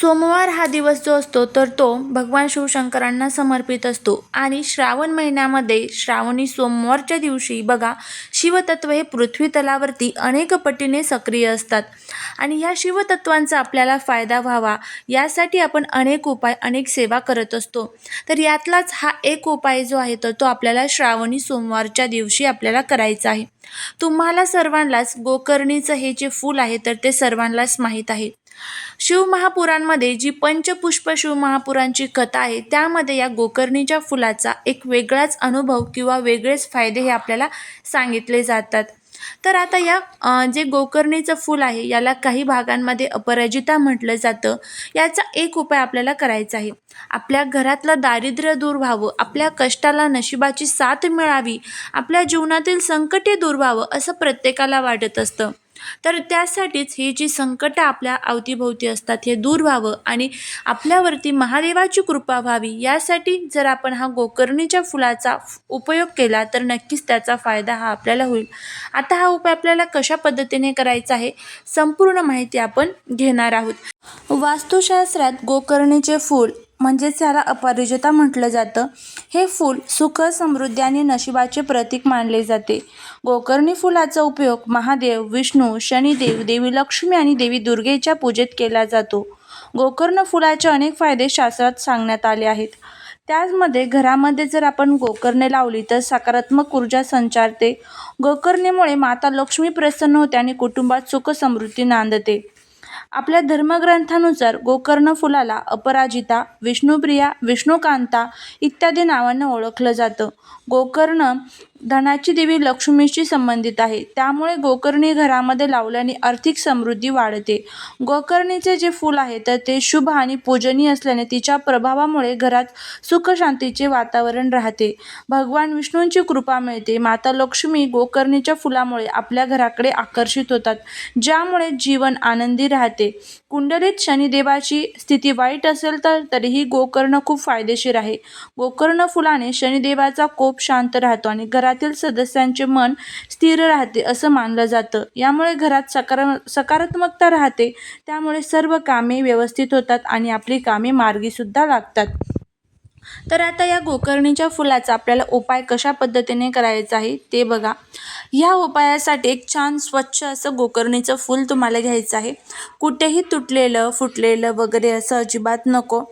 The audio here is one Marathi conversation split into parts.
सोमवार हा दिवस जो असतो तर तो भगवान शिवशंकरांना समर्पित असतो. आणि श्रावण महिन्यामध्ये श्रावणी सोमवारच्या दिवशी बघा शिवतत्व हे पृथ्वी तलावरती अनेक पटीने सक्रिय असतात. आणि ह्या शिवतत्वांचा आपल्याला फायदा व्हावा यासाठी आपण अनेक उपाय अनेक सेवा करत असतो. तर यातलाच हा एक उपाय जो आहे तर तो आपल्याला श्रावणी सोमवारच्या दिवशी आपल्याला करायचा आहे. तुम्हाला सर्वांनाच गोकर्णीचं हे जे फूल आहे तर ते सर्वांनाच माहीत आहे. शिवमहापुराणमध्ये जी पंचपुष्प शिवमहापुरांची कथा आहे त्यामध्ये या गोकर्णीच्या फुलाचा एक वेगळाच अनुभव किंवा वेगळेच फायदे हे आपल्याला सांगितले जातात. तर आता या जे गोकर्णीचं फूल आहे याला काही भागांमध्ये अपराजिता म्हटलं जातं. याचा एक उपाय आपल्याला करायचा आहे. आपल्या घरातलं दारिद्र्य दूर व्हावं आपल्या कष्टाला नशिबाची साथ मिळावी आपल्या जीवनातील संकटे दूर व्हावं असं प्रत्येकाला वाटत असतं. तर त्यासाठीच ही जी संकटं आपल्या अवतीभोवती असतात हे दूर व्हावं आणि आपल्यावरती महादेवाची कृपा व्हावी यासाठी जर आपण हा गोकर्णीच्या फुलाचा उपयोग केला तर नक्कीच त्याचा फायदा हा आपल्याला होईल. आता हा उपाय आपल्याला कशा पद्धतीने करायचा आहे संपूर्ण माहिती आपण घेणार आहोत. वास्तुशास्त्रात गोकर्णीचे फूल म्हणजेच याला अपरिजिता म्हटलं जातं. हे फूल सुख समृद्धी आणि नशिबाचे प्रतीक मानले जाते. गोकर्णी फुलाचा उपयोग महादेव विष्णू शनिदेव देवी लक्ष्मी आणि देवी दुर्गेच्या पूजेत केला जातो. गोकर्ण फुलाचे अनेक फायदे शास्त्रात सांगण्यात आले आहेत. त्याचमध्ये घरामध्ये जर आपण गोकर्णे लावली तर सकारात्मक ऊर्जा संचारते. गोकर्णेमुळे माता लक्ष्मी प्रसन्न होते आणि कुटुंबात सुख समृद्धी नांदते. आपल्या धर्मग्रंथानुसार गोकर्ण फुलाला अपराजिता विष्णुप्रिया विष्णुकांता इत्यादी नावानं ओळखलं जातं. गोकर्ण धनाची देवी लक्ष्मीशी संबंधित आहे. त्यामुळे गोकर्णी घरामध्ये लावल्याने आर्थिक समृद्धी वाढते. गोकर्णीचे जे फूल आहे तर ते शुभ आणि पूजनीय असल्याने तिच्या प्रभावामुळे घरात सुखशांतीचे वातावरण राहते. भगवान विष्णूंची कृपा मिळते. माता लक्ष्मी गोकर्णीच्या फुलामुळे आपल्या घराकडे आकर्षित होतात ज्यामुळे जीवन आनंदी राहते. कुंडलीत शनिदेवाची स्थिती वाईट असेल तर तरीही गोकर्ण खूप फायदेशीर आहे. गोकर्ण फुलाने शनिदेवाचा कोप शांत राहतो आणि घरातील सदस्यांचे मन स्थिर राहते असं मानलं जातं. यामुळे घरात सकारा सकारात्मकता राहते. त्यामुळे सर्व कामे व्यवस्थित होतात आणि आपली कामे मार्गीसुद्धा लागतात. तर आता या गोकर्णीच्या फुलाचा आपल्याला उपाय कशा पद्धतीने करायचा आहे ते बघा. ह्या उपायासाठी एक छान स्वच्छ असं गोकर्णीचं फूल तुम्हाला घ्यायचं आहे. कुठेही तुटलेलं फुटलेलं वगैरे असं अजिबात नको.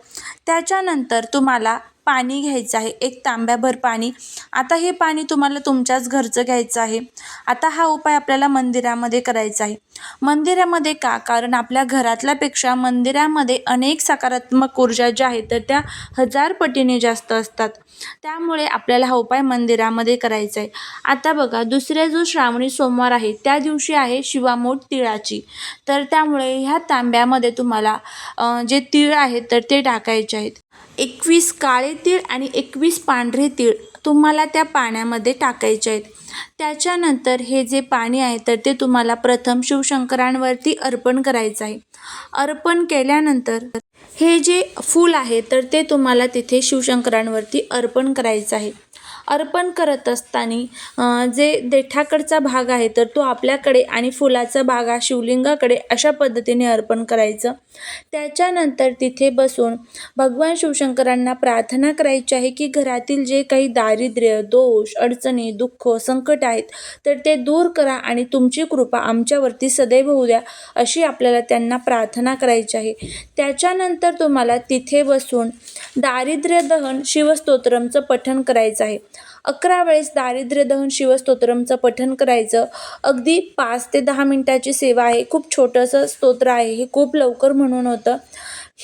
त्याच्यानंतर तुम्हाला पाणी घ्यायचं आहे. एक तांब्याभर पाणी. आता हे पाणी तुम्हाला तुमच्याच घरचं घ्यायचं आहे. आता हा उपाय आपल्याला मंदिरामध्ये करायचा आहे. मंदिरामध्ये का? कारण आपल्या घरातल्यापेक्षा मंदिरामध्ये अनेक सकारात्मक ऊर्जा ज्या आहेत तर त्या हजार पटीने जास्त असतात. त्यामुळे आपल्याला हा उपाय मंदिरामध्ये करायचा आहे. आता बघा दुसऱ्या जो श्रावणी सोमवार आहे त्या दिवशी आहे शिवामोठ तिळाची. तर त्यामुळे ह्या तांब्यामध्ये तुम्हाला जे तिळ आहेत तर ते टाकायचे आहेत. एकवीस काळे तीळ आणि एकवीस पांढरे तीळ तुम्हाला त्या पाण्यामध्ये टाकायचे आहेत. त्याच्यानंतर हे जे पाणी आहे तर ते तुम्हाला प्रथम शिवशंकरांवरती अर्पण करायचं आहे. अर्पण केल्यानंतर हे जे फूल आहे तर ते तुम्हाला तिथे शिवशंकरांवरती अर्पण करायचं आहे. अर्पण करत असताना जे देठाकडचा भाग आहे तर तो आपल्याकडे आणि फुलाचा भाग हा शिवलिंगाकडे अशा पद्धतीने अर्पण करायचं. त्याच्यानंतर तिथे बसून भगवान शिवशंकरांना प्रार्थना करायची आहे की घरातील जे काही दारिद्र्य दोष अडचणी दुःख संकट आहेत तर ते दूर करा आणि तुमची कृपा आमच्यावरती सदैव होऊ द्या अशी आपल्याला त्यांना प्रार्थना करायची आहे. त्याच्यानंतर तुम्हाला तिथे बसून दारिद्र्य दहन शिवस्तोत्रमचं पठण करायचं आहे. अकरा वेळेस दारिद्र्य दहन शिवस्तोत्रमचं पठण करायचं. अगदी पाच ते दहा मिनटाची सेवा आहे. खूप छोटंसं स्तोत्र आहे. हे खूप लवकर म्हणून होतं.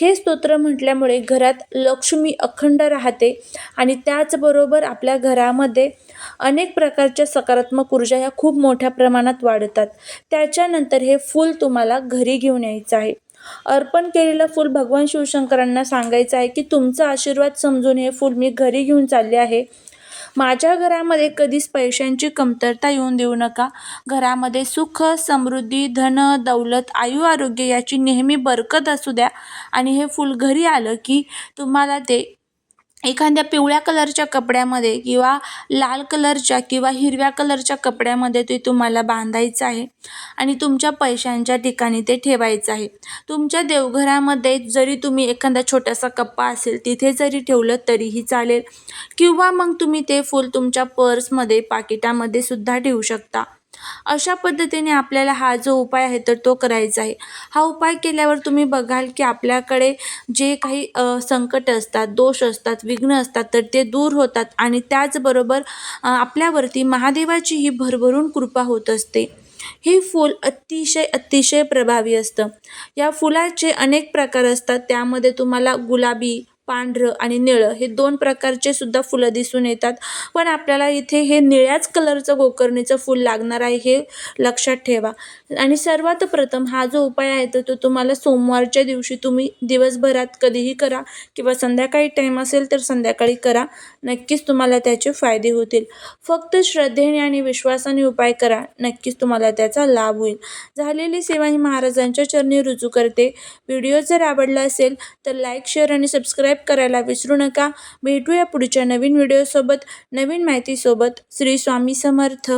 हे स्तोत्र म्हटल्यामुळे घरात लक्ष्मी अखंड राहते आणि त्याचबरोबर आपल्या घरामध्ये अनेक प्रकारच्या सकारात्मक ऊर्जा ह्या खूप मोठ्या प्रमाणात वाढतात. त्याच्यानंतर हे फूल तुम्हाला घरी घेऊन यायचं आहे. अर्पण केलेलं फूल भगवान शिवशंकरांना सांगायचं आहे की तुमचा आशीर्वाद समजून हे फूल मी घरी घेऊन चालले आहे. माझ्या घरामध्ये कधीच पैशांची कमतरता येऊन देऊ नका. घरामध्ये सुख समृद्धी धन दौलत आयु आरोग्य याची नेहमी बरकत असू द्या. आणि हे फूल घरी आलं की तुम्हाला ते एखाद्या पिवळ्या कलरच्या कपड्यामध्ये किंवा लाल कलरच्या किंवा हिरव्या कलरच्या कपड्यामध्ये ते तुम्हाला बांधायचं आहे आणि तुमच्या पैशांच्या ठिकाणी ते ठेवायचं आहे. तुमच्या देवघरामध्ये जरी तुम्ही एखादा छोटासा कप्पा असेल तिथे जरी ठेवलं तरीही चालेल. किंवा मग तुम्ही ते फूल तुमच्या पर्समध्ये पाकिटामध्ये सुद्धा ठेवू शकता. अशा पद्धतीने आपल्याला हा जो उपाय आहे तर तो करायचा आहे. हा उपाय केल्यावर तुम्ही बघाल की आपल्याकडे जे काही संकट असतात दोष असतात विघ्न असतात तर ते दूर होतात आणि त्याचबरोबर आपल्यावरती महादेवाची ही भरभरून कृपा होत असते. हे फूल अतिशय अतिशय प्रभावी असतं. या फुलाचे अनेक प्रकार असतात. त्यामध्ये तुम्हाला गुलाबी पांढरं आणि निळं हे दोन प्रकारचे सुद्धा फुलं दिसून येतात. पण आपल्याला इथे हे निळ्याच कलरचं गोकर्णीचं फूल लागणार आहे हे लक्षात ठेवा. आणि सर्वात प्रथम हा जो उपाय आहे तर तो तुम्हाला सोमवारच्या दिवशी तुम्ही दिवसभरात कधीही करा किंवा संध्याकाळी टाईम असेल तर संध्याकाळी करा. नक्कीच तुम्हाला त्याचे फायदे होतील. फक्त श्रद्धेने आणि विश्वासाने उपाय करा. नक्कीच तुम्हाला त्याचा लाभ होईल. झालेली सेवा ही महाराजांच्या चरणी रुजू करते. व्हिडिओ जर आवडला असेल तर लाईक शेअर आणि सबस्क्राईब करायला विसरू नका. भेटूया पुढच्या नवीन व्हिडिओसोबत नवीन माहितीसोबत. श्री स्वामी समर्थ.